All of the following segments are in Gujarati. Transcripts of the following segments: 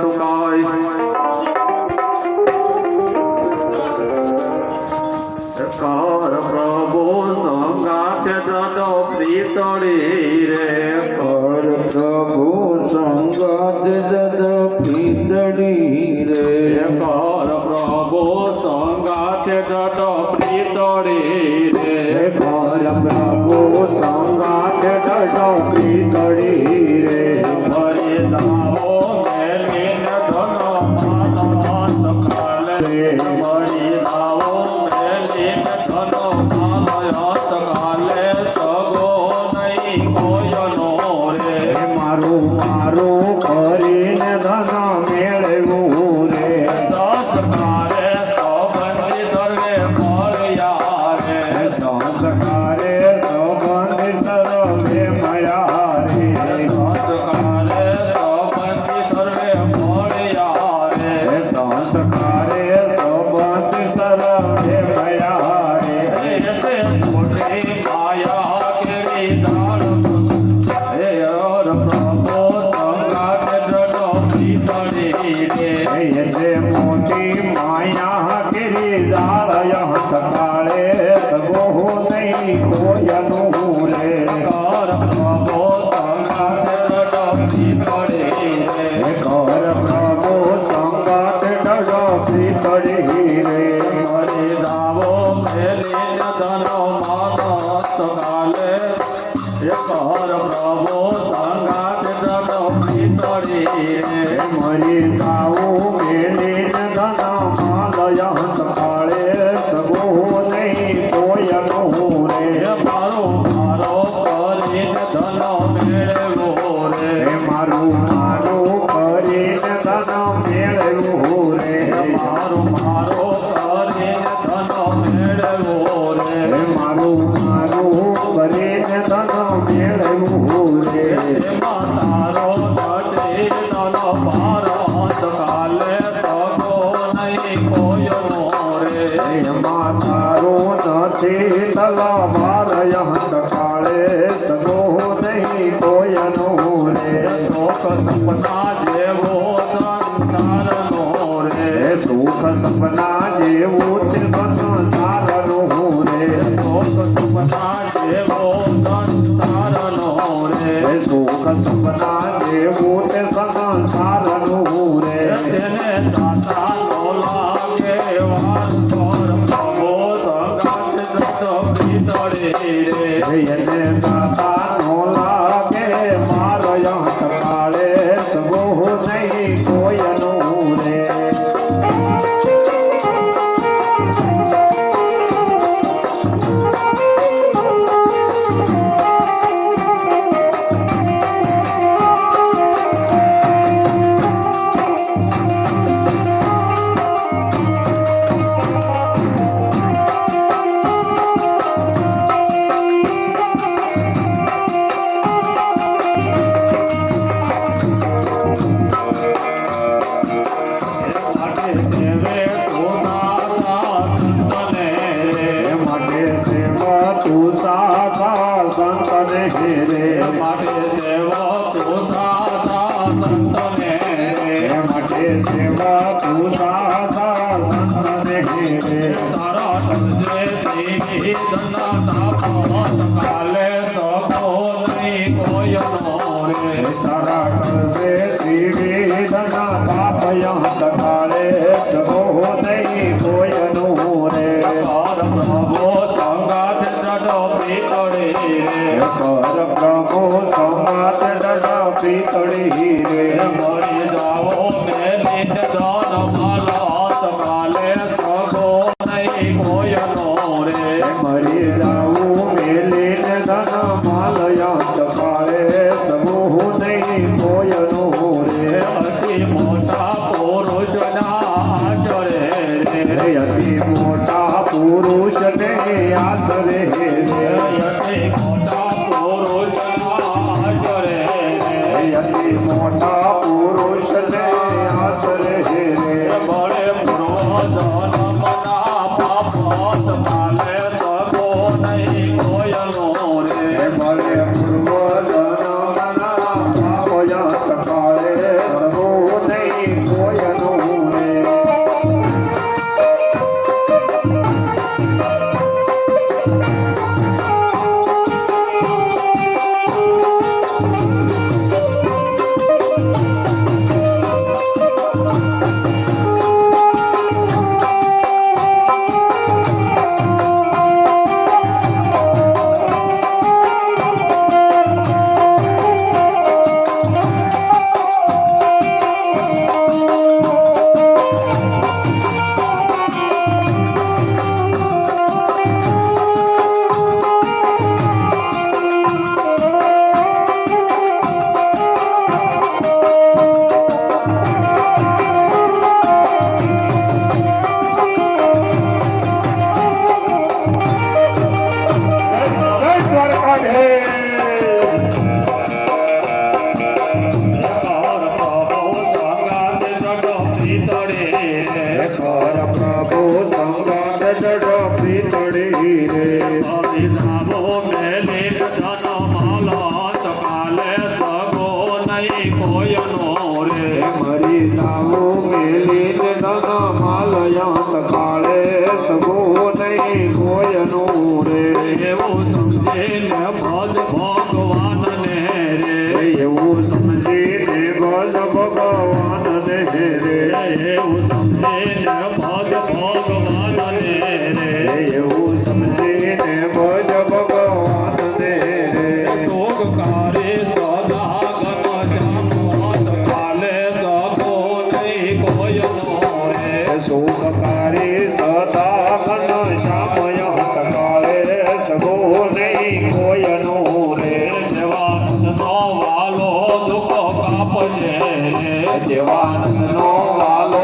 শুকায় হরে એમાં તારું નથી તલવાર Oh, awesome. દેવાનંદનો વાલો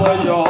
我有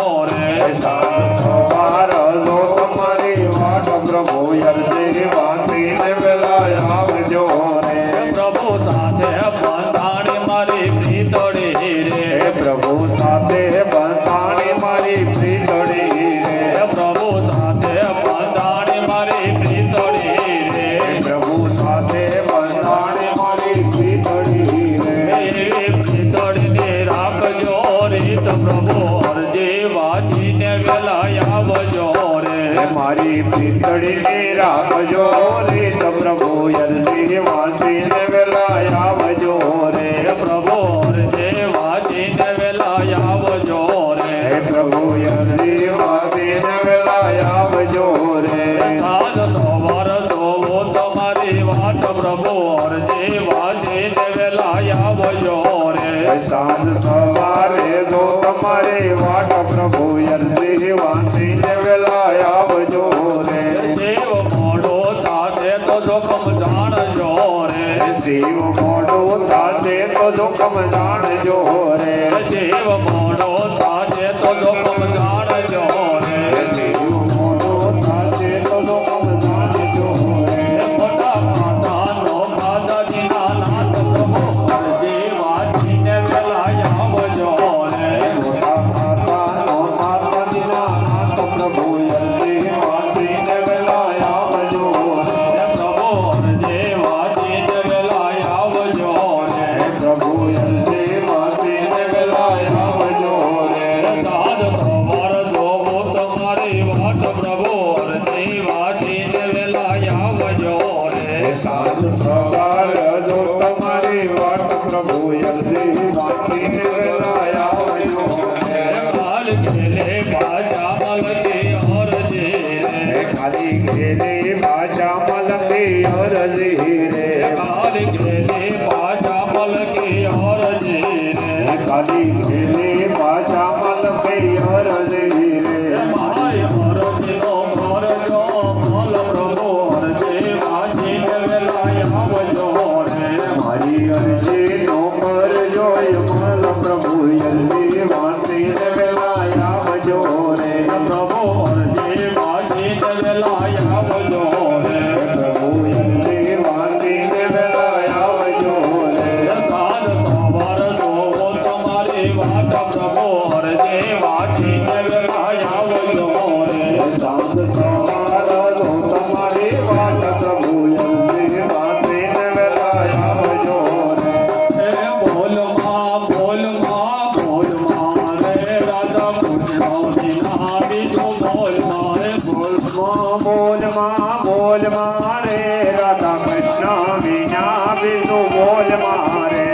મારે રાધા કૃષ્ણ વિના બીજું બોલ મારે.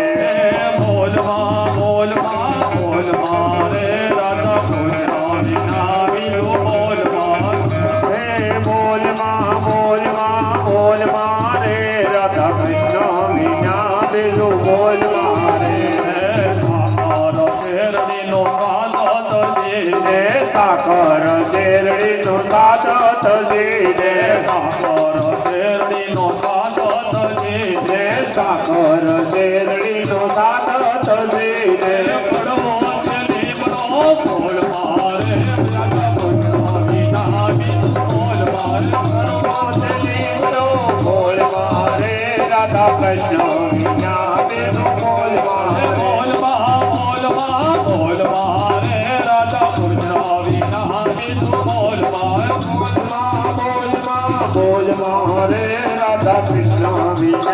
રાધા કૃષ્ણ વિના બીજું બોલ મારે રાધા કૃષ્ણ વિના બીજું બોલ મારે. સાકાર શેરડીનો સાથ તજીને પડવો છે લીમડો બોલ મારે રાધા કૃષ્ણ વિના બીજું બોલ મારે બોલ કૃષ્ણ વિના બીજું બોલ મારે રાધા કૃષ્ણ બોલમાં બોલ રાધા કૃષ્ણ વિના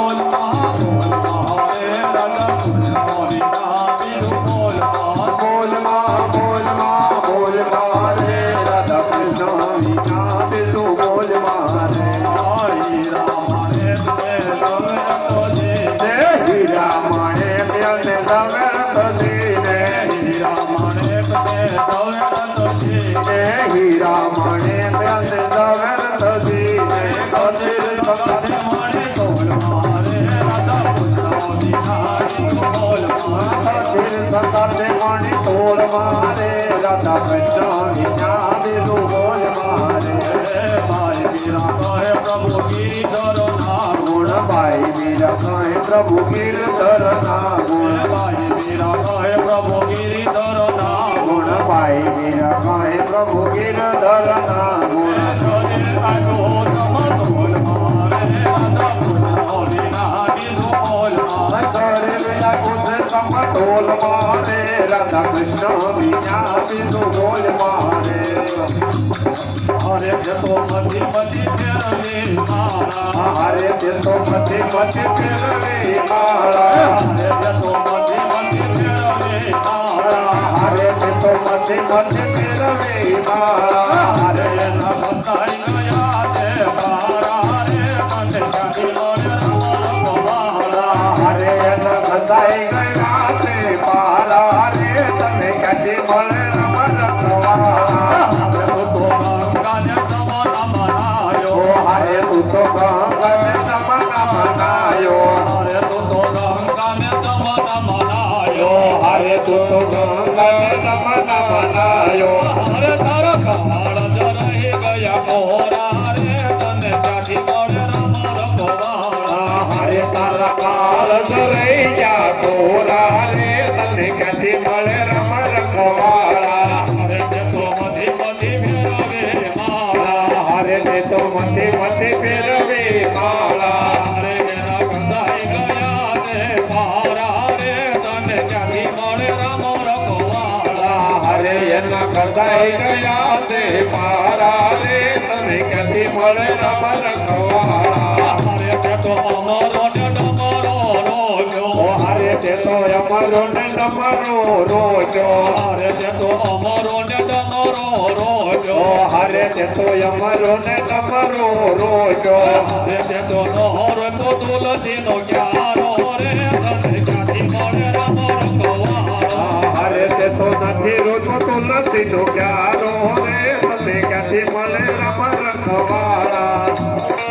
मारे, राधा पंचामी चाँद मारे। भाई मेरा कहे प्रभु गिर धरना गुण भाई मेरा कहे प्रभु गिर धरना गुण भाई मेरा कहे प्रभु प्रभु गिर धरना रे हर जतो कंज ते हरे जेतो कथी ध्ज ते रे हर न કસાઈ ગયા છે મારા રે તને ક્યાંથી મળે રમણ રખવાળા. અરે તે તો અમારો ને તમારો રોજો હરે તે તો અમારો ને તમારો રોજો હરે તે તો અમારો ને તમારો રોજો હરે તે તો અમારો અરે તે નોર તો તુલસી હીરો તો તો નથી તો ક્યારો રે હશે ક્યાંથી મળે રમા રખવાળા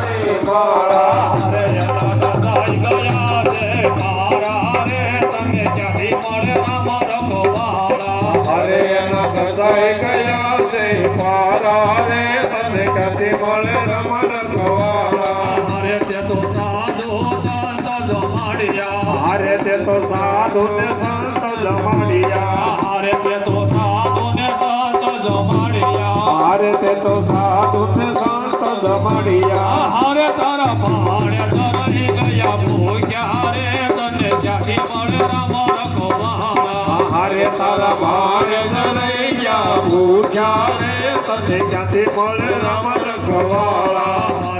સાધુ ને સંત જમાડિયા. અરે તે તો સાધુ ને સંત જમાડ્યા. હારે તે તો સાધુ ને સંત જમાડિયા. હરે તારા પાણે તરાઈ ગયા ભૂખ્યા રે તને ક્યાંથી મળે રામ રખવાળા હારે તારા ભારે જઈ ગયા ભૂખ્યા રે તને ક્યાંથી મળે રમણ ગવાળા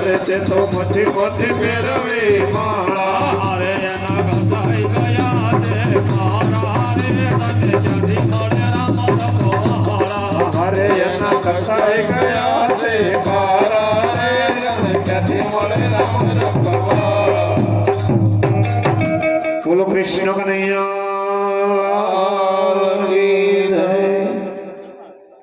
હરે તે તો મથી મથી ફેરવે માળા અરે એના કસાઈ ગયા છે મારા રે તને ક્યાંથી મળે રામ રખવાળા હરે એના કસાઈ ગયા છે મારા રે અને ક્યાંથી મળે રામ રખવાળા. બોલો કૃષ્ણ કનૈયા